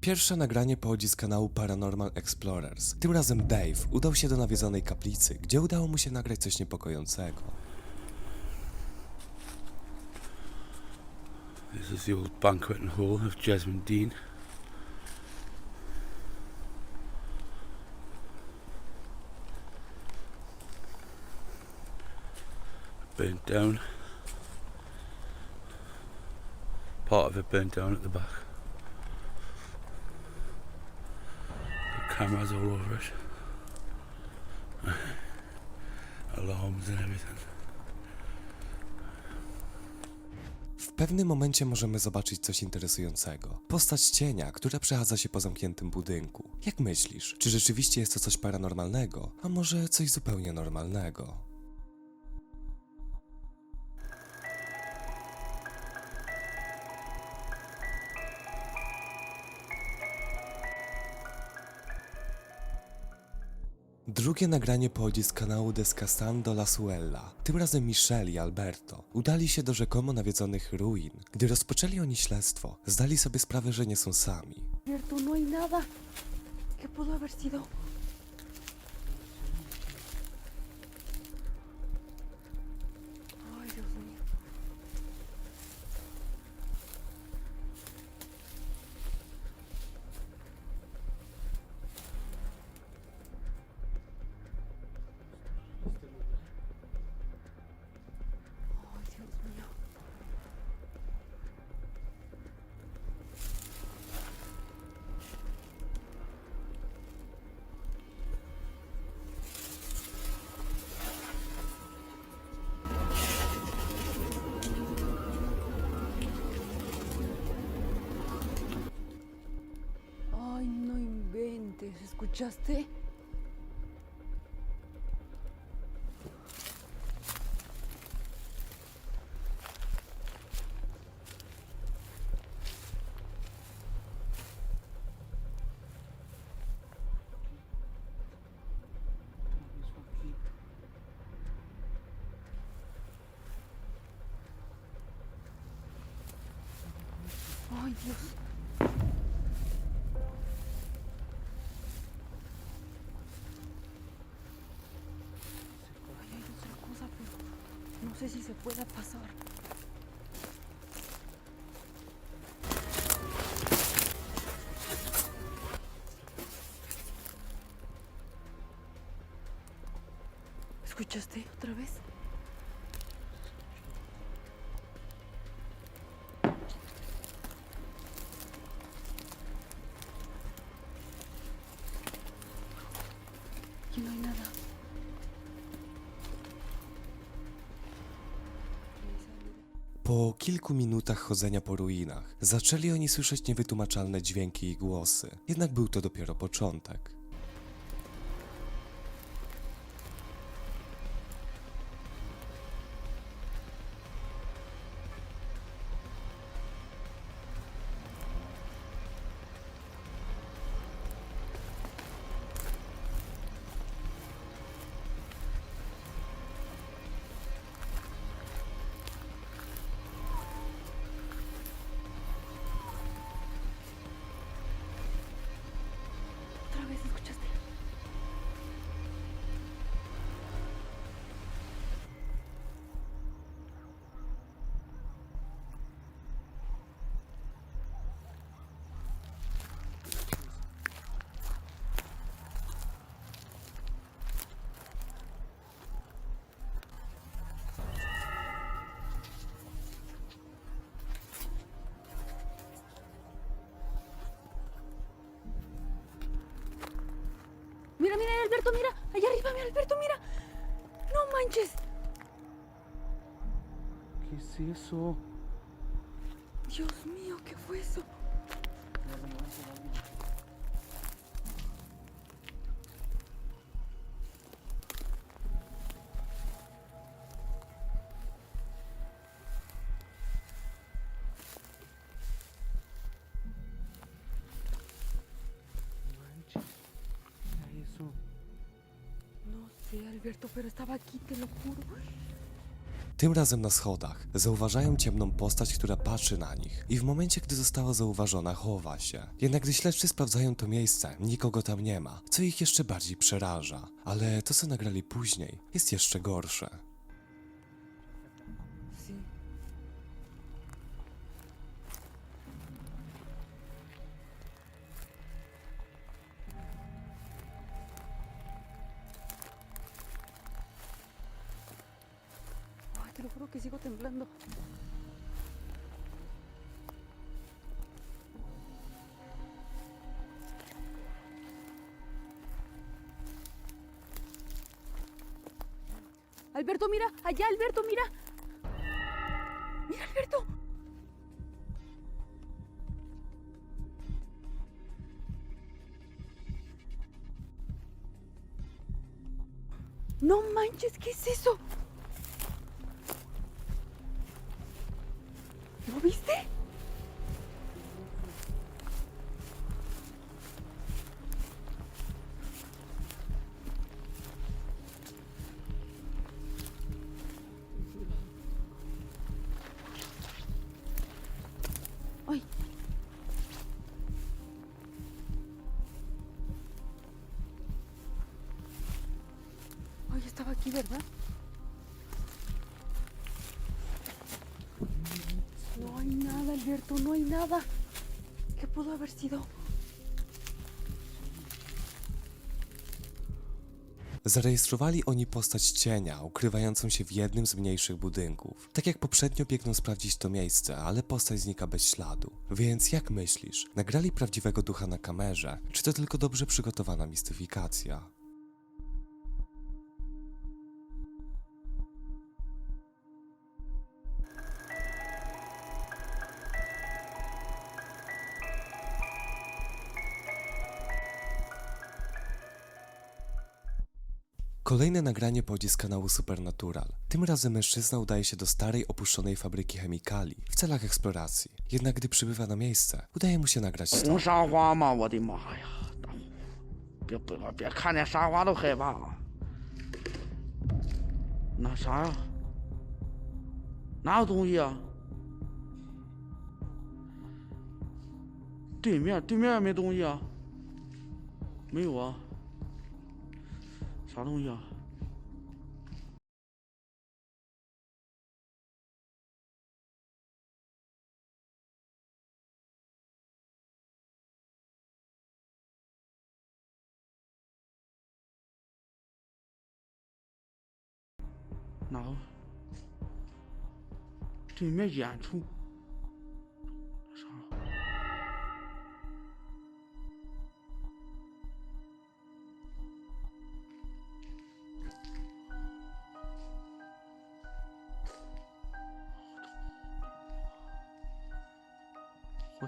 Pierwsze nagranie pochodzi z kanału Paranormal Explorers. Tym razem Dave udał się do nawiedzonej kaplicy, gdzie udało mu się nagrać coś niepokojącego. This is the old banqueting hall of Jesmond Dean. Burnt down. Part of it burnt down at the back. Cameras all over it. Alarms and everything. W pewnym momencie możemy zobaczyć coś interesującego. Postać cienia, która przechadza się po zamkniętym budynku. Jak myślisz, czy rzeczywiście jest to coś paranormalnego, a może coś zupełnie normalnego? Drugie nagranie pochodzi z kanału Descastando La Suella. Tym razem Michelle i Alberto udali się do rzekomo nawiedzonych ruin. Gdy rozpoczęli oni śledztwo, zdali sobie sprawę, że nie są sami. No hay nada. ¿Qué pudo haber sido? ¿escuchaste? Sé si se pueda pasar. Po kilku minutach chodzenia po ruinach, zaczęli oni słyszeć niewytłumaczalne dźwięki i głosy. Jednak był to dopiero początek. Mira, Alberto, mira. Allá arriba, mira, Alberto, mira. No manches. ¿Qué es eso? Dios mío, ¿qué fue eso? Alberto, pero estaba aquí, te lo juro. Tym razem na schodach zauważają ciemną postać, która patrzy na nich i w momencie, gdy została zauważona, chowa się. Jednak gdy śledczy sprawdzają to miejsce, nikogo tam nie ma, co ich jeszcze bardziej przeraża. Ale to, co nagrali później, jest jeszcze gorsze. Alberto, mira, allá, Alberto, mira. Mira, Alberto. No manches, ¿qué es eso? ¿Verdad? No hay nada, Alberto, no hay nada. ¿Qué pudo haber sido? Zarejestrowali oni postać cienia, ukrywającą się w jednym z mniejszych budynków. Tak jak poprzednio biegną sprawdzić to miejsce, ale postać znika bez śladu. Więc jak myślisz, nagrali prawdziwego ducha na kamerze, czy to tylko dobrze przygotowana mistyfikacja? Kolejne nagranie pochodzi z kanału Supernatural. Tym razem mężczyzna udaje się do starej, opuszczonej fabryki chemikali w celach eksploracji. Jednak gdy przybywa na miejsce, udaje mu się nagrać to. 红沙花吗？我的妈呀！大伙别别别看见沙花都害怕。那啥呀？哪有东西啊？对面对面也没东西啊？没有啊？ 啥东西啊？哪个？对面演出。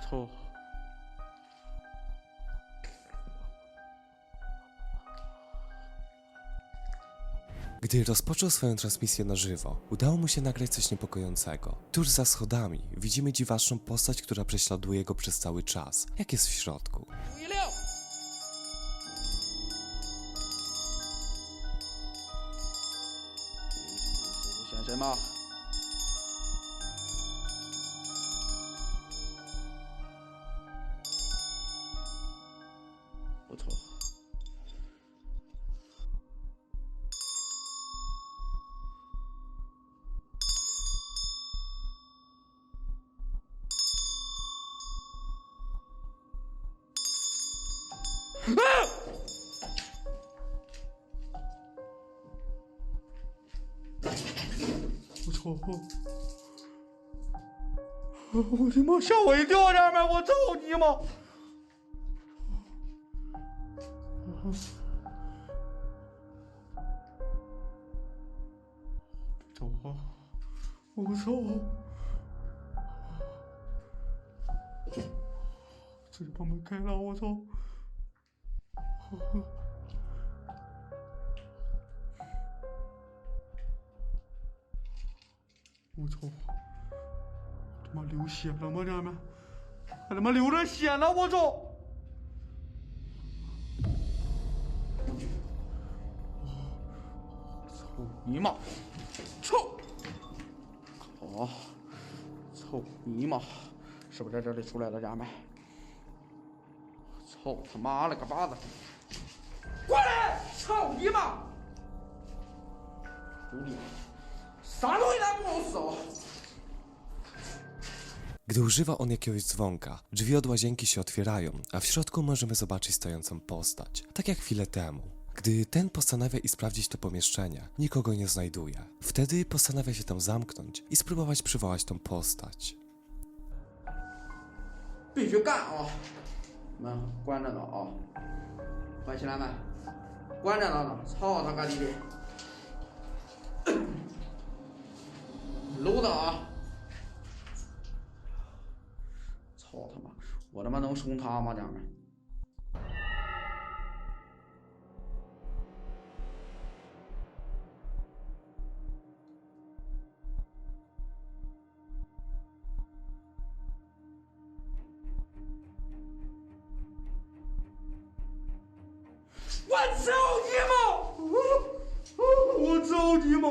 Mats hoch. Gdy rozpoczął swoją transmisję na żywo, udało mu się nagrać coś niepokojącego. Tuż za schodami widzimy dziwaczną postać, która prześladuje go przez cały czas, jak jest w środku. Mach. 我操！我的妈！吓我一跳，家人们！我操你妈！走啊！我操！自己把门开了，我操！我操！他妈流血了吗？家人们，还他妈流着血呢！我操！操你妈！操！哦，操你妈！是不是在这里出来的，家人们？操他妈了个巴子！过来！操你妈！狐狸，啥东西他不死哦！ Gdy używa on jakiegoś dzwonka, drzwi od łazienki się otwierają, a w środku możemy zobaczyć stojącą postać, tak jak chwilę temu. Gdy ten postanawia i sprawdzić to pomieszczenie, nikogo nie znajduje. Wtedy postanawia się tam zamknąć i spróbować przywołać tą postać. 必须干啊！门关着呢啊！快起来没？ 关着呢呢！操他个弟弟！搂他啊！操他妈！我他妈能冲他吗，家们？操 你妈！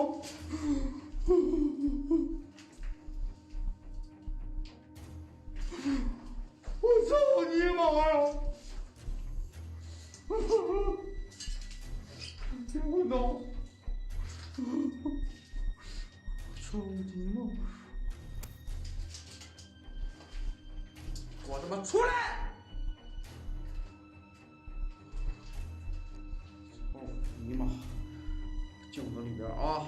我操你妈呀！我真不懂。操你妈！我他妈出来！操你妈！镜子里边啊！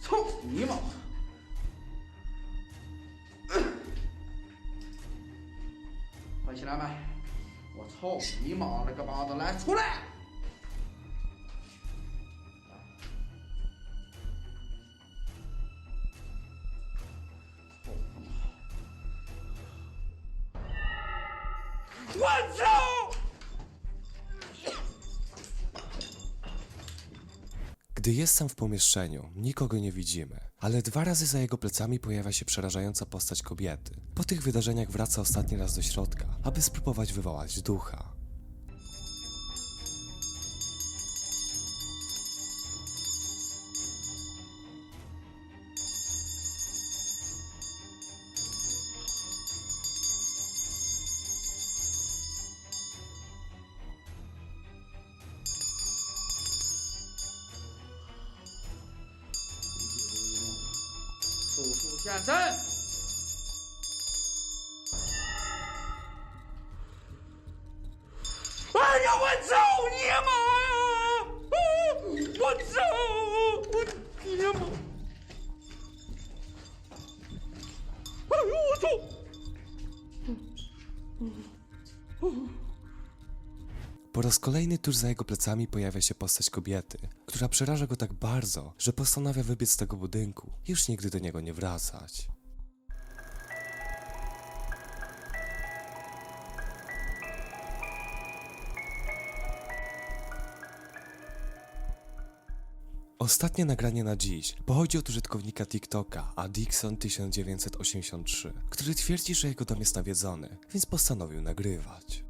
操你妈！快起来吧？我操你妈了个巴子！来出来！Gdy jest sam w pomieszczeniu, nikogo nie widzimy, ale dwa razy za jego plecami pojawia się przerażająca postać kobiety. Po tych wydarzeniach wraca ostatni raz do środka, aby spróbować wywołać ducha. 转身哎呀我操！Kolejny tuż za jego plecami pojawia się postać kobiety, która przeraża go tak bardzo, że postanawia wybiec z tego budynku już nigdy do niego nie wracać. Ostatnie nagranie na dziś pochodzi od użytkownika TikToka Adixon1983, który twierdzi, że jego dom jest nawiedzony, więc postanowił nagrywać.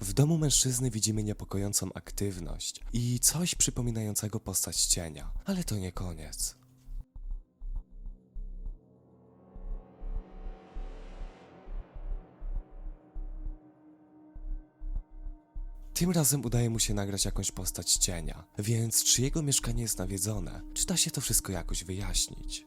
W domu mężczyzny widzimy niepokojącą aktywność i coś przypominającego postać cienia, ale to nie koniec. Tym razem udaje mu się nagrać jakąś postać cienia, więc czy jego mieszkanie jest nawiedzone, czy da się to wszystko jakoś wyjaśnić?